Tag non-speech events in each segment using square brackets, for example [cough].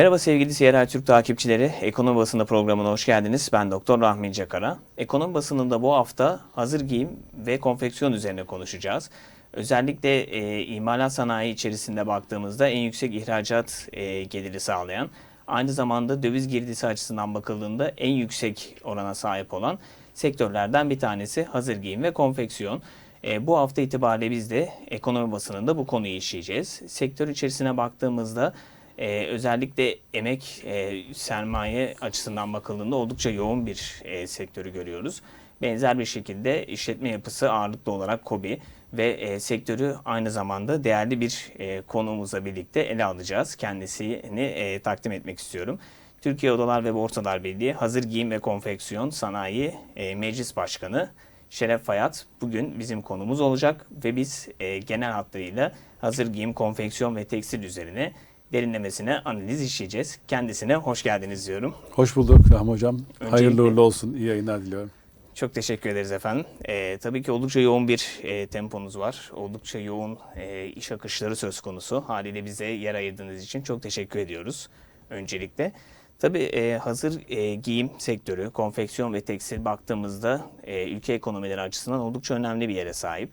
Merhaba sevgili Siyerel Türk takipçileri. Ekonomi Basını programına hoş geldiniz. Ben Doktor Rahmi Cakara. Ekonomi Basını'nda bu hafta hazır giyim ve konfeksiyon üzerine konuşacağız. Özellikle e, imalat sanayi içerisinde baktığımızda en yüksek ihracat e, geliri sağlayan, aynı zamanda döviz girdisi açısından bakıldığında en yüksek orana sahip olan sektörlerden bir tanesi hazır giyim ve konfeksiyon. E, bu hafta itibariyle biz de ekonomi basınında bu konuyu işleyeceğiz. Sektör içerisine baktığımızda e, özellikle emek e, sermaye açısından bakıldığında oldukça yoğun bir e, sektörü görüyoruz. Benzer bir şekilde işletme yapısı ağırlıklı olarak KOBİ ve e, sektörü aynı zamanda değerli bir e, konuğumuzla birlikte ele alacağız. Kendisini e, takdim etmek istiyorum. Türkiye Odalar ve Borsalar Birliği Hazır Giyim ve Konfeksiyon Sanayi e, Meclis Başkanı Şeref Fayat bugün bizim konumuz olacak ve biz e, genel hatlarıyla hazır giyim, konfeksiyon ve tekstil üzerine derinlemesine analiz işleyeceğiz. Kendisine hoş geldiniz diyorum. Hoş bulduk Rahmi Hocam. Öncelikle- Hayırlı uğurlu olsun. İyi yayınlar diliyorum. Çok teşekkür ederiz efendim. Ee, tabii ki oldukça yoğun bir e, temponuz var. Oldukça yoğun e, iş akışları söz konusu. Haliyle bize yer ayırdığınız için çok teşekkür ediyoruz öncelikle. Tabii e, hazır e, giyim sektörü, konfeksiyon ve tekstil baktığımızda e, ülke ekonomileri açısından oldukça önemli bir yere sahip.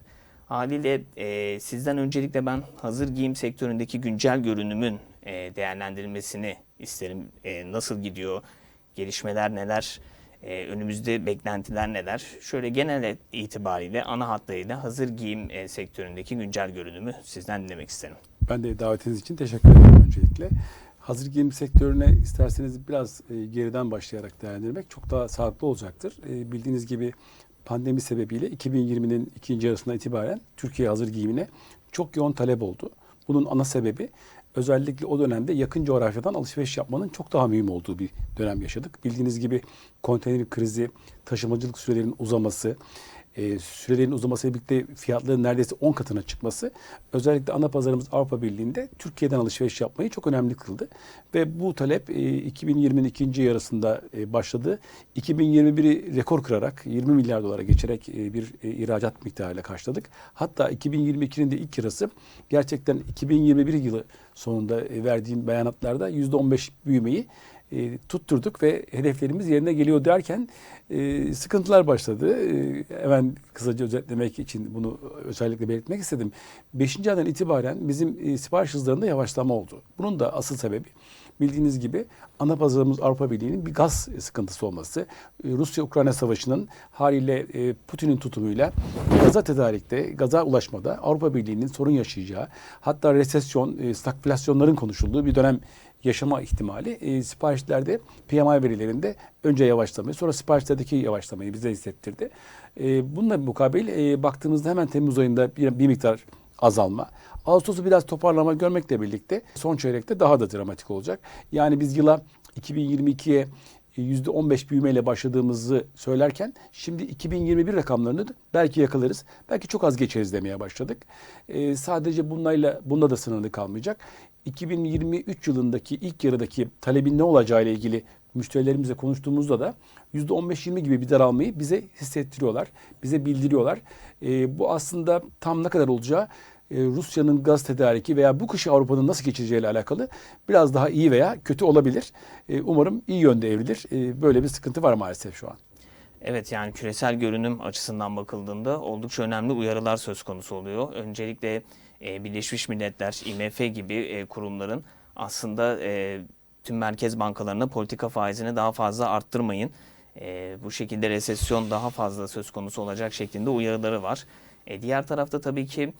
Haliyle e, sizden öncelikle ben hazır giyim sektöründeki güncel görünümün e, değerlendirilmesini isterim. E, nasıl gidiyor, gelişmeler neler, e, önümüzde beklentiler neler? Şöyle genel itibariyle ana hatlarıyla hazır giyim e, sektöründeki güncel görünümü sizden dinlemek isterim. Ben de davetiniz için teşekkür ederim öncelikle. Hazır giyim sektörüne isterseniz biraz e, geriden başlayarak değerlendirmek çok daha sağlıklı olacaktır. E, bildiğiniz gibi pandemi sebebiyle 2020'nin ikinci yarısından itibaren Türkiye hazır giyimine çok yoğun talep oldu. Bunun ana sebebi özellikle o dönemde yakın coğrafyadan alışveriş yapmanın çok daha mühim olduğu bir dönem yaşadık. Bildiğiniz gibi konteyner krizi, taşımacılık sürelerinin uzaması, e, sürelerin uzamasıyla birlikte fiyatların neredeyse 10 katına çıkması özellikle ana pazarımız Avrupa Birliği'nde Türkiye'den alışveriş yapmayı çok önemli kıldı. Ve bu talep e, 2020'nin ikinci yarısında e, başladı. 2021'i rekor kırarak 20 milyar dolara geçerek e, bir e, ihracat miktarıyla karşıladık. Hatta 2022'nin de ilk yarısı gerçekten 2021 yılı sonunda e, verdiğim beyanatlarda %15 büyümeyi e, tutturduk ve hedeflerimiz yerine geliyor derken e, sıkıntılar başladı. E, hemen kısaca özetlemek için bunu özellikle belirtmek istedim. Beşinci aydan itibaren bizim e, sipariş hızlarında yavaşlama oldu. Bunun da asıl sebebi bildiğiniz gibi ana pazarımız Avrupa Birliği'nin bir gaz sıkıntısı olması. E, Rusya-Ukrayna savaşının haliyle e, Putin'in tutumuyla gaza tedarikte, gaza ulaşmada Avrupa Birliği'nin sorun yaşayacağı, hatta resesyon, e, stagflasyonların konuşulduğu bir dönem yaşama ihtimali e, siparişlerde PMI verilerinde önce yavaşlamayı sonra siparişlerdeki yavaşlamayı bize hissettirdi. E, bununla mukabil e, baktığımızda hemen Temmuz ayında bir, bir miktar azalma. Ağustos'u biraz toparlama görmekle birlikte son çeyrekte daha da dramatik olacak. Yani biz yıla 2022'ye %15 büyümeyle başladığımızı söylerken şimdi 2021 rakamlarını belki yakalarız. Belki çok az geçeriz demeye başladık. Ee, sadece bunlarla bunda da sınırlı kalmayacak. 2023 yılındaki ilk yarıdaki talebin ne olacağı ile ilgili müşterilerimizle konuştuğumuzda da %15-20 gibi bir daralmayı bize hissettiriyorlar. Bize bildiriyorlar. Ee, bu aslında tam ne kadar olacağı e, Rusya'nın gaz tedariki veya bu kışı Avrupa'nın nasıl geçireceğiyle alakalı biraz daha iyi veya kötü olabilir. E, Umarım iyi yönde evrilir. E, Böyle bir sıkıntı var maalesef şu an. Evet yani küresel görünüm açısından bakıldığında oldukça önemli uyarılar söz konusu oluyor. Öncelikle e, Birleşmiş Milletler, IMF gibi e, kurumların aslında e, tüm merkez bankalarına politika faizini daha fazla arttırmayın. Bu şekilde resesyon daha fazla söz konusu olacak şeklinde uyarıları var. Diğer tarafta tabii ki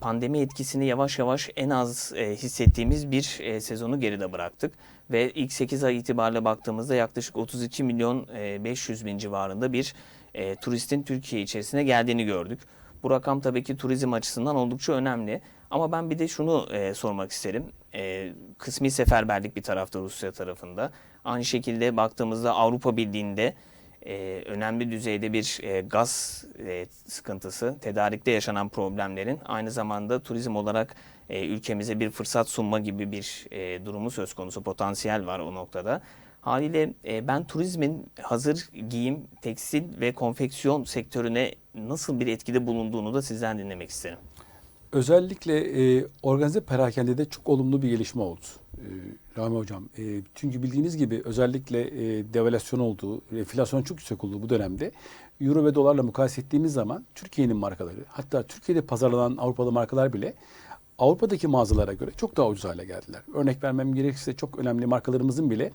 pandemi etkisini yavaş yavaş en az hissettiğimiz bir e, sezonu geride bıraktık. Ve ilk 8 ay itibariyle baktığımızda yaklaşık 32 milyon e, 500 bin civarında bir turistin Türkiye içerisine geldiğini gördük. Bu rakam tabii ki turizm açısından oldukça önemli. Ama ben bir de şunu e, sormak isterim. E, kısmi seferberlik bir tarafta Rusya tarafında. Aynı şekilde baktığımızda Avrupa Birliği'nde e, önemli düzeyde bir e, gaz e, sıkıntısı, tedarikte yaşanan problemlerin aynı zamanda turizm olarak e, ülkemize bir fırsat sunma gibi bir e, durumu söz konusu, potansiyel var o noktada. Haliyle e, ben turizmin hazır giyim, tekstil ve konfeksiyon sektörüne nasıl bir etkide bulunduğunu da sizden dinlemek isterim. Özellikle e, organize perakendede çok olumlu bir gelişme oldu. E, Rami Hocam, e, çünkü bildiğiniz gibi özellikle e, devalüasyon olduğu, enflasyon çok yüksek olduğu bu dönemde Euro ve dolarla mukayese ettiğimiz zaman Türkiye'nin markaları, hatta Türkiye'de pazarlanan Avrupalı markalar bile Avrupa'daki mağazalara göre çok daha ucuz hale geldiler. Örnek vermem gerekirse çok önemli markalarımızın bile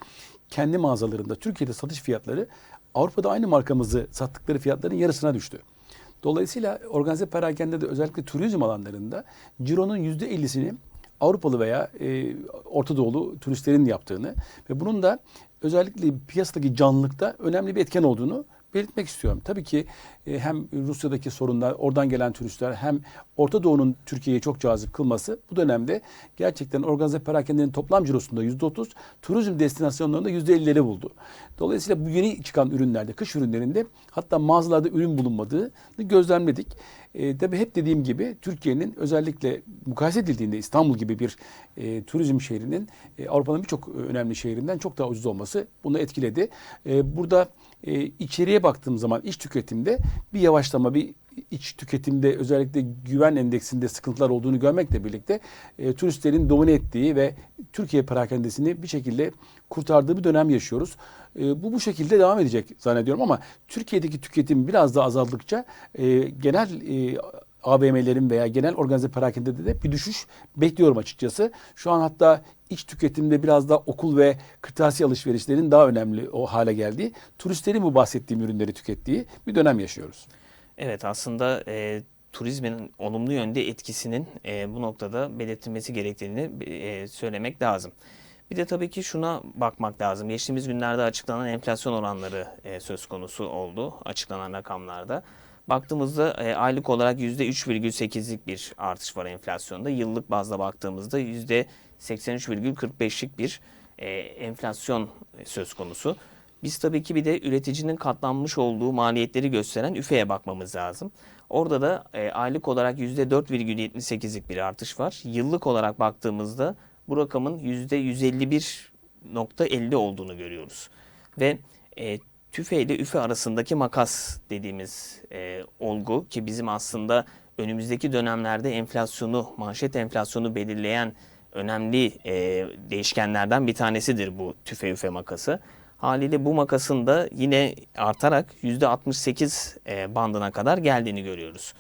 kendi mağazalarında Türkiye'de satış fiyatları Avrupa'da aynı markamızı sattıkları fiyatların yarısına düştü. Dolayısıyla organize perakende de özellikle turizm alanlarında cironun %50'sini Avrupalı veya e, Orta Doğulu turistlerin yaptığını ve bunun da özellikle piyasadaki canlılıkta önemli bir etken olduğunu belirtmek istiyorum. Tabii ki e, hem Rusya'daki sorunlar, oradan gelen turistler hem Orta Doğu'nun Türkiye'yi çok cazip kılması bu dönemde gerçekten organize perakendenin toplam cirosunda %30, turizm destinasyonlarında %50'leri buldu. Dolayısıyla bu yeni çıkan ürünlerde, kış ürünlerinde hatta mağazalarda ürün bulunmadığını gözlemledik. E, tabii hep dediğim gibi Türkiye'nin özellikle mukayese edildiğinde İstanbul gibi bir e, turizm şehrinin e, Avrupa'nın birçok önemli şehrinden çok daha ucuz olması bunu etkiledi. E, burada e, içeriye baktığım zaman iç tüketimde bir yavaşlama, bir iç tüketimde özellikle güven endeksinde sıkıntılar olduğunu görmekle birlikte e, turistlerin domine ettiği ve Türkiye perakendesini bir şekilde kurtardığı bir dönem yaşıyoruz. E, bu bu şekilde devam edecek zannediyorum ama Türkiye'deki tüketim biraz daha azaldıkça e, genel e, AVM'lerin veya genel organize perakendede de bir düşüş bekliyorum açıkçası. Şu an hatta iç tüketimde biraz daha okul ve kırtasiye alışverişlerin daha önemli o hale geldiği, turistlerin bu bahsettiğim ürünleri tükettiği bir dönem yaşıyoruz. Evet aslında e, turizmin olumlu yönde etkisinin e, bu noktada belirtilmesi gerektiğini e, söylemek lazım. Bir de tabii ki şuna bakmak lazım. Geçtiğimiz günlerde açıklanan enflasyon oranları e, söz konusu oldu açıklanan rakamlarda. Baktığımızda e, aylık olarak %3,8'lik bir artış var enflasyonda. Yıllık bazda baktığımızda %83,45'lik bir e, enflasyon söz konusu. Biz tabii ki bir de üreticinin katlanmış olduğu maliyetleri gösteren üfeye bakmamız lazım. Orada da e, aylık olarak %4,78'lik bir artış var. Yıllık olarak baktığımızda bu rakamın %151.50 olduğunu görüyoruz. Ve e, tüfe ile üfe arasındaki makas dediğimiz e, olgu ki bizim aslında önümüzdeki dönemlerde enflasyonu, manşet enflasyonu belirleyen önemli e, değişkenlerden bir tanesidir bu tüfe üfe makası. Haliyle bu makasın da yine artarak %68 e, bandına kadar geldiğini görüyoruz.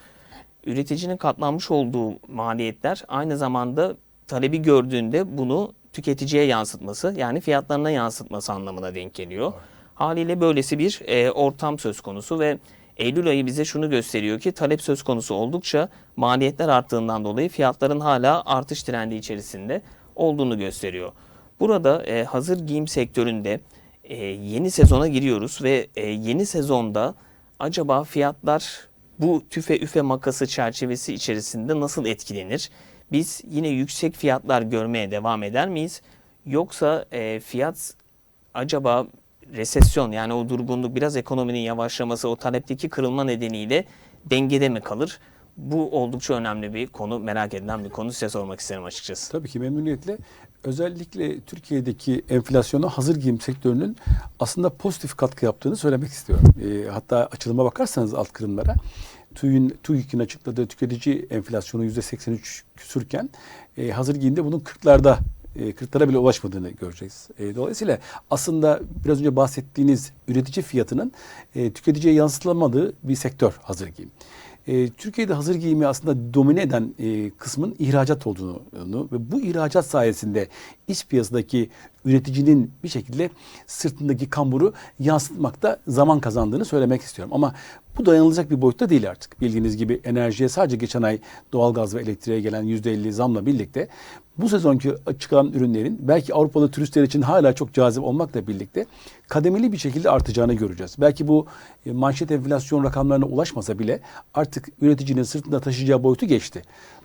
Üreticinin katlanmış olduğu maliyetler aynı zamanda talebi gördüğünde bunu tüketiciye yansıtması yani fiyatlarına yansıtması anlamına denk geliyor. Haliyle böylesi bir e, ortam söz konusu ve Eylül ayı bize şunu gösteriyor ki talep söz konusu oldukça maliyetler arttığından dolayı fiyatların hala artış trendi içerisinde olduğunu gösteriyor. Burada e, hazır giyim sektöründe e, yeni sezona giriyoruz ve e, yeni sezonda acaba fiyatlar bu tüfe üfe makası çerçevesi içerisinde nasıl etkilenir? Biz yine yüksek fiyatlar görmeye devam eder miyiz? Yoksa e, fiyat acaba resesyon yani o durgunluk biraz ekonominin yavaşlaması o talepteki kırılma nedeniyle dengede mi kalır? Bu oldukça önemli bir konu, merak edilen bir konu. Size sormak isterim açıkçası. Tabii ki memnuniyetle. Özellikle Türkiye'deki enflasyona hazır giyim sektörünün aslında pozitif katkı yaptığını söylemek istiyorum. E, hatta açılıma bakarsanız alt kırımlara TÜİ'nin TÜİK'in açıkladığı tüketici enflasyonu %83 küsürken e, hazır giyimde bunun 40'larda e, 40'lara bile ulaşmadığını göreceğiz. E, dolayısıyla aslında biraz önce bahsettiğiniz üretici fiyatının e, tüketiciye yansıtılamadığı bir sektör hazır giyim. E, Türkiye'de hazır giyimi aslında domine eden e, kısmın ihracat olduğunu ve bu ihracat sayesinde iç piyasadaki üreticinin bir şekilde sırtındaki kamburu yansıtmakta zaman kazandığını söylemek istiyorum. Ama bu dayanılacak bir boyutta değil artık. Bildiğiniz gibi enerjiye sadece geçen ay doğalgaz ve elektriğe gelen %50 zamla birlikte bu sezonki çıkan ürünlerin belki Avrupalı turistler için hala çok cazip olmakla birlikte kademeli bir şekilde artacağını göreceğiz. Belki bu e, manşet enflasyon rakamlarına ulaşmasa bile artık üreticinin sırtında taşıyacağı boyutu geçti.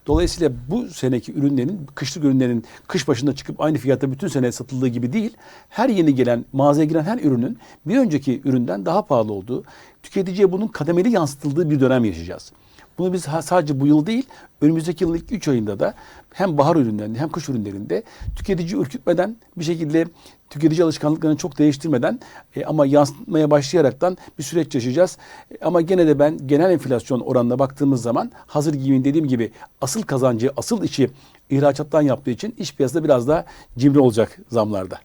Dolayısıyla bu seneki ürünlerin, kışlık ürünlerin kış başında çıkıp aynı fiyata bütün sene satıldığı gibi değil. Her yeni gelen, mağazaya giren her ürünün bir önceki üründen daha pahalı olduğu, tüketiciye bunun kademeli yansıtıldığı bir dönem yaşayacağız. Bunu biz sadece bu yıl değil, önümüzdeki yılın ilk 3 ayında da hem bahar ürünlerinde hem kış ürünlerinde tüketici ürkütmeden bir şekilde tüketici alışkanlıklarını çok değiştirmeden e, ama yansıtmaya başlayaraktan bir süreç yaşayacağız. E, ama gene de ben genel enflasyon oranına baktığımız zaman hazır giyimin dediğim gibi asıl kazancı, asıl işi ihracattan yaptığı için iş piyasada biraz daha cimri olacak zamlarda.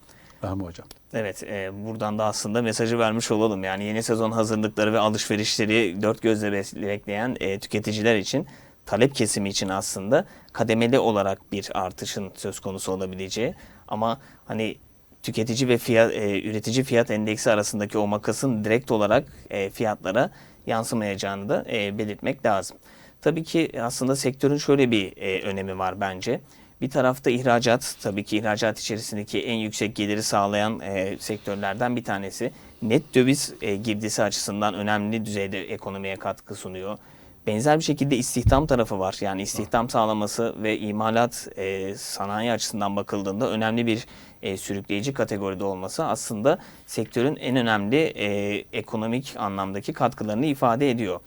Rahmi Hocam. Evet, e, buradan da aslında mesajı vermiş olalım. Yani yeni sezon hazırlıkları ve alışverişleri dört gözle bekleyen e, tüketiciler için, talep kesimi için aslında kademeli olarak bir artışın söz konusu olabileceği. Ama hani tüketici ve fiyat, e, üretici fiyat endeksi arasındaki o makasın direkt olarak e, fiyatlara yansımayacağını da e, belirtmek lazım. Tabii ki aslında sektörün şöyle bir e, önemi var bence. Bir tarafta ihracat, tabii ki ihracat içerisindeki en yüksek geliri sağlayan e, sektörlerden bir tanesi. Net döviz e, girdisi açısından önemli düzeyde ekonomiye katkı sunuyor. Benzer bir şekilde istihdam tarafı var. Yani istihdam sağlaması ve imalat e, sanayi açısından bakıldığında önemli bir e, sürükleyici kategoride olması aslında sektörün en önemli e, ekonomik anlamdaki katkılarını ifade ediyor.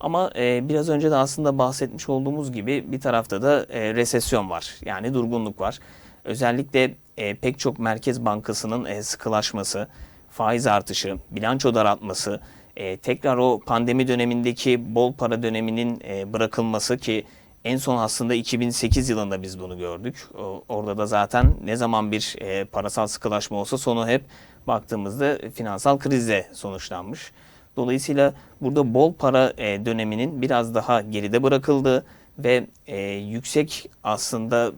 Ama e, biraz önce de aslında bahsetmiş olduğumuz gibi bir tarafta da e, resesyon var. Yani durgunluk var. Özellikle e, pek çok merkez bankasının e, sıkılaşması, faiz artışı, bilanço daraltması, e, tekrar o pandemi dönemindeki bol para döneminin e, bırakılması ki en son aslında 2008 yılında biz bunu gördük. O- Orada da zaten ne zaman bir e, parasal sıkılaşma olsa sonu hep baktığımızda finansal krizle sonuçlanmış. Dolayısıyla burada bol para e, döneminin biraz daha geride bırakıldığı ve e, yüksek aslında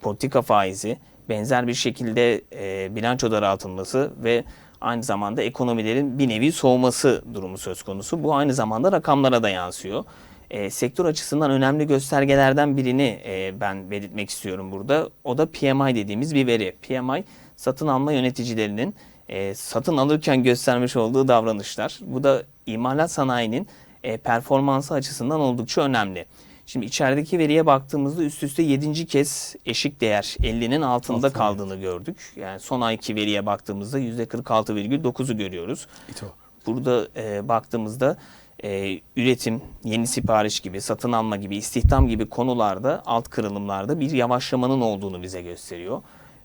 politika faizi, benzer bir şekilde e, bilanço daraltılması ve aynı zamanda ekonomilerin bir nevi soğuması durumu söz konusu. Bu aynı zamanda rakamlara da yansıyor. E, sektör açısından önemli göstergelerden birini e, ben belirtmek istiyorum burada. O da PMI dediğimiz bir veri. PMI satın alma yöneticilerinin e, satın alırken göstermiş olduğu davranışlar. Bu da imalat sanayinin e, performansı açısından oldukça önemli. Şimdi içerideki veriye baktığımızda üst üste 7. kez eşik değer 50'nin altında Altında, kaldığını gördük. Yani son ayki veriye baktığımızda %46,9'u görüyoruz. İTO. Burada e, baktığımızda e, üretim, yeni sipariş gibi, satın alma gibi, istihdam gibi konularda, alt kırılımlarda bir yavaşlamanın olduğunu bize gösteriyor.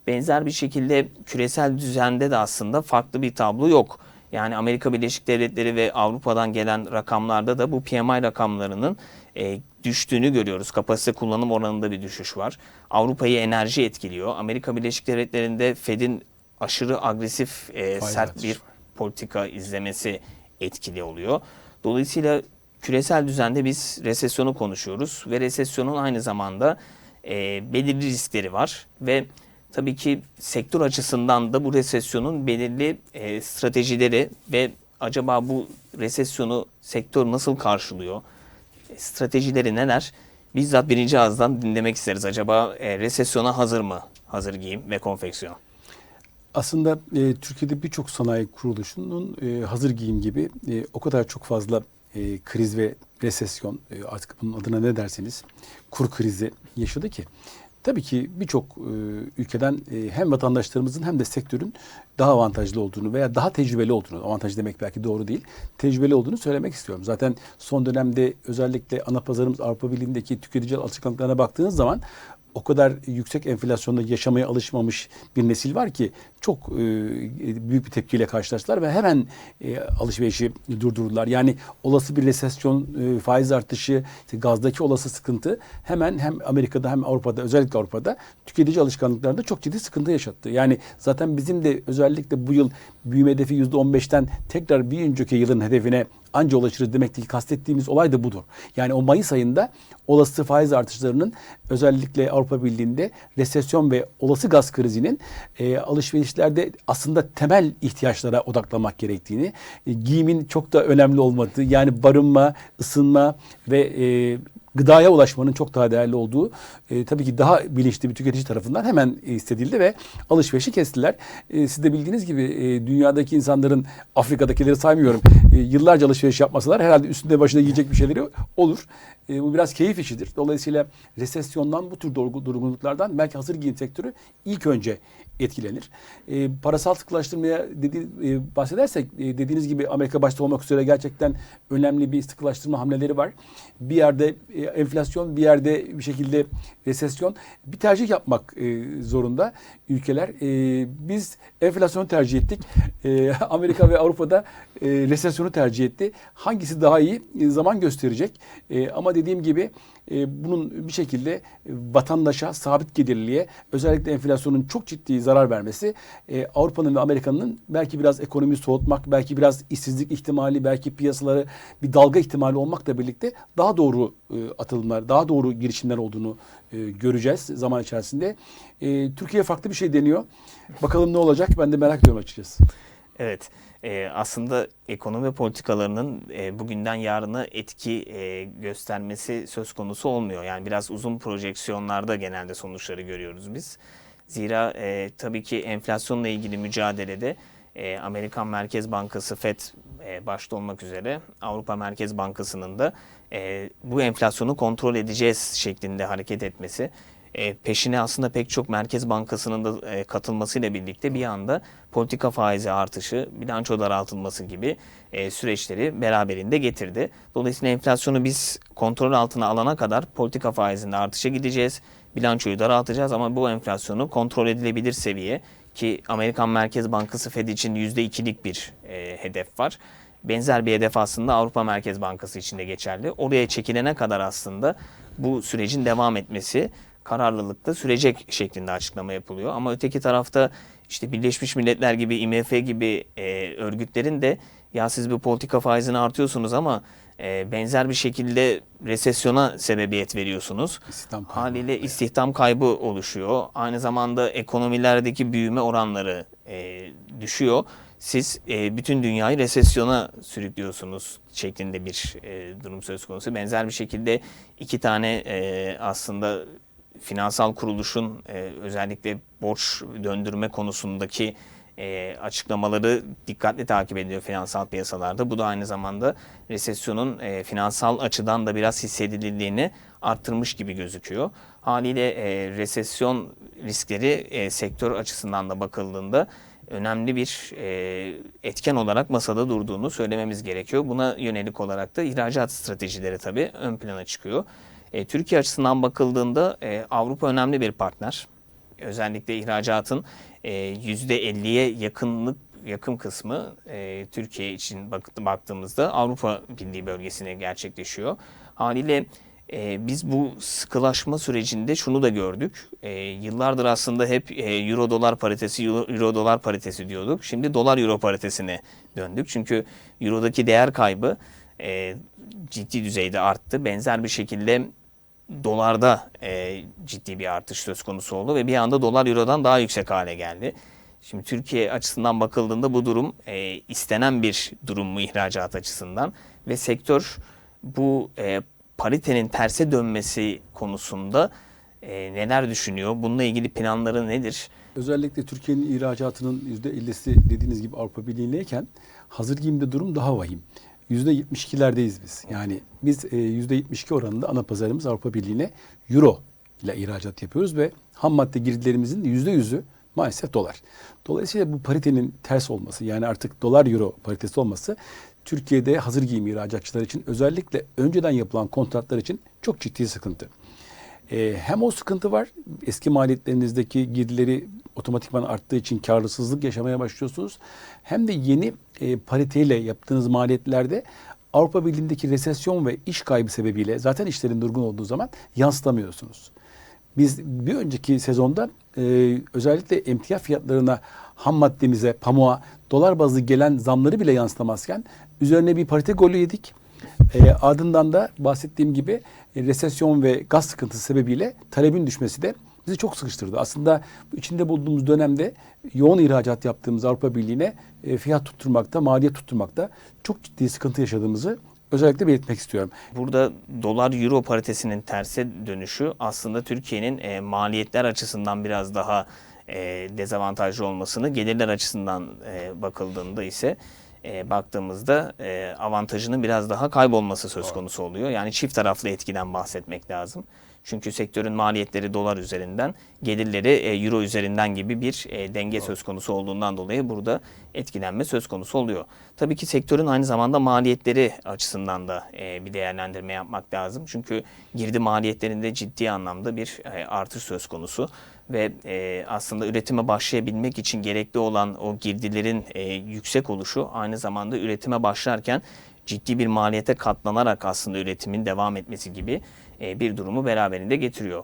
Benzer bir şekilde küresel düzende de aslında farklı bir tablo yok. Yani Amerika Birleşik Devletleri ve Avrupa'dan gelen rakamlarda da bu PMI rakamlarının e, düştüğünü görüyoruz. Kapasite kullanım oranında bir düşüş var. Avrupa'yı enerji etkiliyor. Amerika Birleşik Devletleri'nde Fed'in aşırı agresif, e, Faiz sert bir politika izlemesi etkili oluyor. Dolayısıyla küresel düzende biz resesyonu konuşuyoruz ve resesyonun aynı zamanda e, belirli riskleri var ve tabii ki sektör açısından da bu resesyonun belirli e, stratejileri ve acaba bu resesyonu sektör nasıl karşılıyor? E, stratejileri neler? Bizzat birinci ağızdan dinlemek isteriz. Acaba e, resesyona hazır mı? Hazır giyim ve konfeksiyon. Aslında e, Türkiye'de birçok sanayi kuruluşunun e, hazır giyim gibi e, o kadar çok fazla e, kriz ve resesyon e, artık bunun adına ne derseniz kur krizi yaşadı ki tabii ki birçok e, ülkeden e, hem vatandaşlarımızın hem de sektörün daha avantajlı olduğunu veya daha tecrübeli olduğunu, avantajlı demek belki doğru değil, tecrübeli olduğunu söylemek istiyorum. Zaten son dönemde özellikle ana pazarımız Avrupa Birliği'ndeki tüketici alışkanlıklarına baktığınız zaman o kadar yüksek enflasyonda yaşamaya alışmamış bir nesil var ki çok e, büyük bir tepkiyle karşılaştılar ve hemen e, alışverişi durdurdular. Yani olası bir resesyon, e, faiz artışı, işte gazdaki olası sıkıntı hemen hem Amerika'da hem Avrupa'da özellikle Avrupa'da tüketici alışkanlıklarında çok ciddi sıkıntı yaşattı. Yani zaten bizim de özellikle bu yıl büyüme hedefi %15'ten tekrar bir önceki yılın hedefine anca ulaşırız demek değil. Kastettiğimiz olay da budur. Yani o Mayıs ayında olası faiz artışlarının özellikle Avrupa Birliği'nde resesyon ve olası gaz krizinin e, alışverişlerde aslında temel ihtiyaçlara odaklanmak gerektiğini, e, giyimin çok da önemli olmadığı, yani barınma, ısınma ve e, gıdaya ulaşmanın çok daha değerli olduğu e, tabii ki daha bilinçli bir tüketici tarafından hemen hissedildi ve alışverişi kestiler. E, siz de bildiğiniz gibi e, dünyadaki insanların Afrika'dakileri saymıyorum e, yıllarca alışveriş yapmasalar herhalde üstünde başında yiyecek bir şeyleri olur. E, bu biraz keyif işidir. Dolayısıyla resesyondan bu tür durgu- durgunluklardan belki hazır giyim sektörü ilk önce etkilenir. E, parasal sıkılaştırmaya dedi, e, bahsedersek e, dediğiniz gibi Amerika başta olmak üzere gerçekten önemli bir sıkılaştırma hamleleri var. Bir yerde e, enflasyon, bir yerde bir şekilde resesyon. Bir tercih yapmak e, zorunda ülkeler. E, biz enflasyonu tercih ettik. E, [laughs] Amerika ve Avrupa'da e, resesyonu tercih etti. Hangisi daha iyi e, zaman gösterecek. E, ama dediğim gibi e, bunun bir şekilde e, vatandaşa sabit gelirliğe özellikle enflasyonun çok ciddi zarar vermesi e, Avrupa'nın ve Amerika'nın belki biraz ekonomiyi soğutmak, belki biraz işsizlik ihtimali, belki piyasaları bir dalga ihtimali olmakla birlikte daha doğru e, atılımlar, daha doğru girişimler olduğunu e, göreceğiz zaman içerisinde. E, Türkiye farklı bir şey deniyor. Bakalım ne olacak ben de merak ediyorum açıkçası. Evet, e, aslında ekonomi politikalarının e, bugünden yarına etki e, göstermesi söz konusu olmuyor. Yani biraz uzun projeksiyonlarda genelde sonuçları görüyoruz biz. Zira e, tabii ki enflasyonla ilgili mücadelede e, Amerikan Merkez Bankası FED e, başta olmak üzere Avrupa Merkez Bankası'nın da e, bu enflasyonu kontrol edeceğiz şeklinde hareket etmesi e, peşine aslında pek çok Merkez Bankası'nın da e, katılmasıyla birlikte bir anda politika faizi artışı, bilanço daraltılması gibi e, süreçleri beraberinde getirdi. Dolayısıyla enflasyonu biz kontrol altına alana kadar politika faizinde artışa gideceğiz, bilançoyu daraltacağız ama bu enflasyonu kontrol edilebilir seviye ki Amerikan Merkez Bankası Fed için %2'lik bir hedef var. Benzer bir hedef aslında Avrupa Merkez Bankası için de geçerli. Oraya çekilene kadar aslında bu sürecin devam etmesi kararlılıkta sürecek şeklinde açıklama yapılıyor. Ama öteki tarafta işte Birleşmiş Milletler gibi, IMF gibi e, örgütlerin de ya siz bu politika faizini artıyorsunuz ama e, benzer bir şekilde resesyona sebebiyet veriyorsunuz. İstihdam kaybı. Haliyle istihdam kaybı oluşuyor. Aynı zamanda ekonomilerdeki büyüme oranları e, düşüyor. Siz e, bütün dünyayı resesyona sürüklüyorsunuz şeklinde bir e, durum söz konusu. Benzer bir şekilde iki tane e, aslında finansal kuruluşun e, özellikle borç döndürme konusundaki e, açıklamaları dikkatli takip ediyor finansal piyasalarda. Bu da aynı zamanda resesyonun e, finansal açıdan da biraz hissedildiğini arttırmış gibi gözüküyor. Haliyle e, resesyon riskleri e, sektör açısından da bakıldığında önemli bir e, etken olarak masada durduğunu söylememiz gerekiyor. Buna yönelik olarak da ihracat stratejileri tabii ön plana çıkıyor. E, Türkiye açısından bakıldığında e, Avrupa önemli bir partner. Özellikle ihracatın e, %50'ye yakınlık yakın kısmı e, Türkiye için bak, baktığımızda Avrupa Birliği bölgesine gerçekleşiyor. Haliyle e, biz bu sıkılaşma sürecinde şunu da gördük. E, yıllardır aslında hep e, euro dolar paritesi euro, dolar paritesi diyorduk. Şimdi dolar euro paritesine döndük. Çünkü eurodaki değer kaybı e, ciddi düzeyde arttı. Benzer bir şekilde dolarda e, ciddi bir artış söz konusu oldu ve bir anda dolar eurodan daha yüksek hale geldi. Şimdi Türkiye açısından bakıldığında bu durum e, istenen bir durum mu ihracat açısından ve sektör bu e, paritenin terse dönmesi konusunda e, neler düşünüyor? Bununla ilgili planları nedir? Özellikle Türkiye'nin ihracatının %50'si dediğiniz gibi Avrupa Birliği'ndeyken hazır giyimde durum daha vahim. %72'lerdeyiz biz. Yani biz e, %72 oranında ana pazarımız Avrupa Birliği'ne euro ile ihracat yapıyoruz ve ham madde girdilerimizin %100'ü maalesef dolar. Dolayısıyla bu paritenin ters olması yani artık dolar euro paritesi olması Türkiye'de hazır giyim ihracatçılar için özellikle önceden yapılan kontratlar için çok ciddi sıkıntı. E, hem o sıkıntı var. Eski maliyetlerinizdeki girdileri otomatikman arttığı için karlısızlık yaşamaya başlıyorsunuz. Hem de yeni e, pariteyle yaptığınız maliyetlerde Avrupa Birliği'ndeki resesyon ve iş kaybı sebebiyle zaten işlerin durgun olduğu zaman yansıtamıyorsunuz. Biz bir önceki sezonda e, özellikle emtia fiyatlarına, ham maddemize, pamuğa, dolar bazlı gelen zamları bile yansıtamazken üzerine bir parite golü yedik. E, ardından da bahsettiğim gibi e, resesyon ve gaz sıkıntısı sebebiyle talebin düşmesi de bizi çok sıkıştırdı. Aslında içinde bulunduğumuz dönemde yoğun ihracat yaptığımız Avrupa Birliği'ne e, fiyat tutturmakta, maliyet tutturmakta çok ciddi sıkıntı yaşadığımızı özellikle belirtmek istiyorum. Burada dolar euro paritesinin terse dönüşü aslında Türkiye'nin e, maliyetler açısından biraz daha e, dezavantajlı olmasını, gelirler açısından e, bakıldığında ise e, baktığımızda e, avantajının biraz daha kaybolması söz konusu oluyor. Yani çift taraflı etkiden bahsetmek lazım. Çünkü sektörün maliyetleri dolar üzerinden, gelirleri e, euro üzerinden gibi bir e, denge söz konusu olduğundan dolayı burada etkilenme söz konusu oluyor. Tabii ki sektörün aynı zamanda maliyetleri açısından da e, bir değerlendirme yapmak lazım. Çünkü girdi maliyetlerinde ciddi anlamda bir artış söz konusu ve e, aslında üretime başlayabilmek için gerekli olan o girdilerin e, yüksek oluşu aynı zamanda üretime başlarken ciddi bir maliyete katlanarak aslında üretimin devam etmesi gibi e, bir durumu beraberinde getiriyor.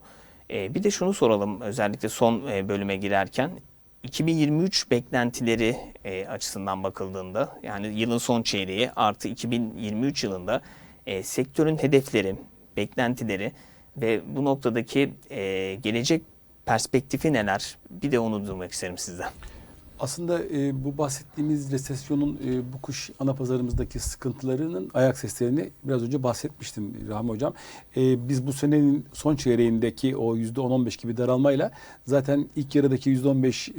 E, bir de şunu soralım özellikle son e, bölüme girerken 2023 beklentileri açısından bakıldığında yani yılın son çeyreği artı 2023 yılında sektörün hedefleri, beklentileri ve bu noktadaki gelecek perspektifi neler? Bir de onu duymak isterim sizden. Aslında e, bu bahsettiğimiz resesyonun e, bu kış ana pazarımızdaki sıkıntılarının ayak seslerini biraz önce bahsetmiştim Rahmi Hocam. E, biz bu senenin son çeyreğindeki o yüzde 10-15 gibi daralmayla zaten ilk yarıdaki yüzde 15 e,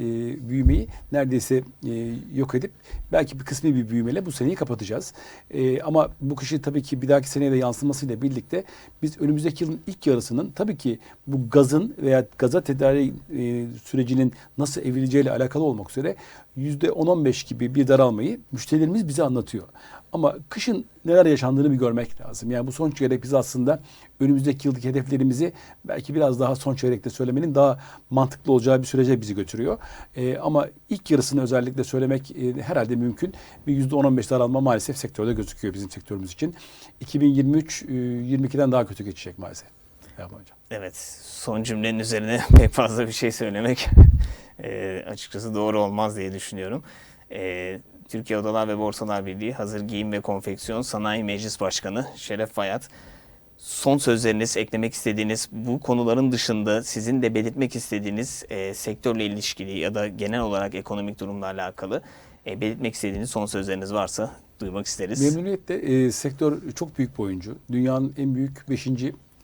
büyümeyi neredeyse e, yok edip belki bir kısmi bir büyümeyle bu seneyi kapatacağız. E, ama bu kışı tabii ki bir dahaki seneye de yansımasıyla birlikte biz önümüzdeki yılın ilk yarısının tabii ki bu gazın veya gaza tedarik e, sürecinin nasıl evrileceğiyle alakalı olmak üzere yüzde 10-15 gibi bir daralmayı müşterilerimiz bize anlatıyor. Ama kışın neler yaşandığını bir görmek lazım. Yani bu son çeyrek biz aslında önümüzdeki yıldaki hedeflerimizi belki biraz daha son çeyrekte söylemenin daha mantıklı olacağı bir sürece bizi götürüyor. Ee, ama ilk yarısını özellikle söylemek e, herhalde mümkün. Bir yüzde 10-15 daralma maalesef sektörde gözüküyor bizim sektörümüz için. 2023 e, 22'den daha kötü geçecek maalesef. Yapma hocam. Evet, son cümlenin üzerine [laughs] pek fazla bir şey söylemek [laughs] e, açıkçası doğru olmaz diye düşünüyorum. E, Türkiye Odalar ve Borsalar Birliği Hazır Giyim ve Konfeksiyon Sanayi Meclis Başkanı Şeref Fayat. Son sözleriniz, eklemek istediğiniz bu konuların dışında sizin de belirtmek istediğiniz e, sektörle ilişkili ya da genel olarak ekonomik durumla alakalı e, belirtmek istediğiniz son sözleriniz varsa duymak isteriz. Memnuniyetle e, sektör çok büyük bir oyuncu. Dünyanın en büyük 5.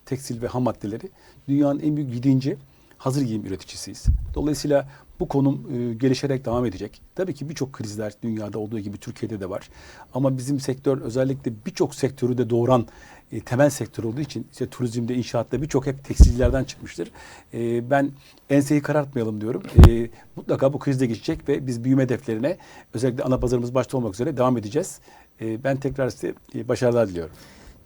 tekstil ve ham maddeleri. Dünyanın en büyük 7. hazır giyim üreticisiyiz. Dolayısıyla bu konum e, gelişerek devam edecek. Tabii ki birçok krizler dünyada olduğu gibi Türkiye'de de var. Ama bizim sektör özellikle birçok sektörü de doğuran e, temel sektör olduğu için işte turizmde, inşaatta birçok hep tekstillerden çıkmıştır. E, ben enseyi karartmayalım diyorum. E, mutlaka bu kriz de geçecek ve biz büyüme hedeflerine özellikle ana pazarımız başta olmak üzere devam edeceğiz. E, ben tekrar size e, başarılar diliyorum.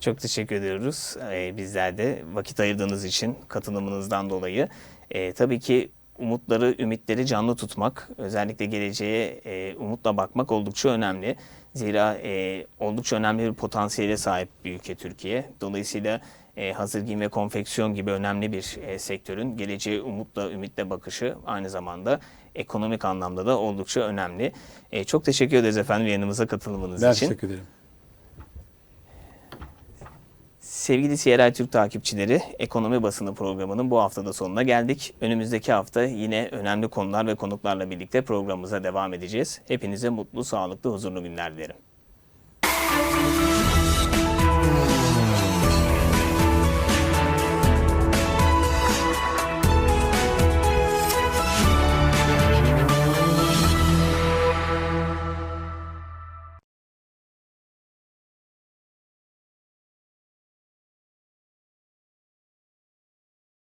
Çok teşekkür ediyoruz. Ee, bizler de vakit ayırdığınız için, katılımınızdan dolayı. Ee, tabii ki umutları, ümitleri canlı tutmak, özellikle geleceğe e, umutla bakmak oldukça önemli. Zira e, oldukça önemli bir potansiyele sahip bir ülke Türkiye. Dolayısıyla e, hazır giyim ve konfeksiyon gibi önemli bir e, sektörün geleceğe umutla, ümitle bakışı aynı zamanda ekonomik anlamda da oldukça önemli. E, çok teşekkür ederiz efendim yayınımıza katılımınız Ben için. teşekkür ederim. Sevgili CRI Türk takipçileri, Ekonomi Basını programının bu haftada sonuna geldik. Önümüzdeki hafta yine önemli konular ve konuklarla birlikte programımıza devam edeceğiz. Hepinize mutlu, sağlıklı, huzurlu günler dilerim.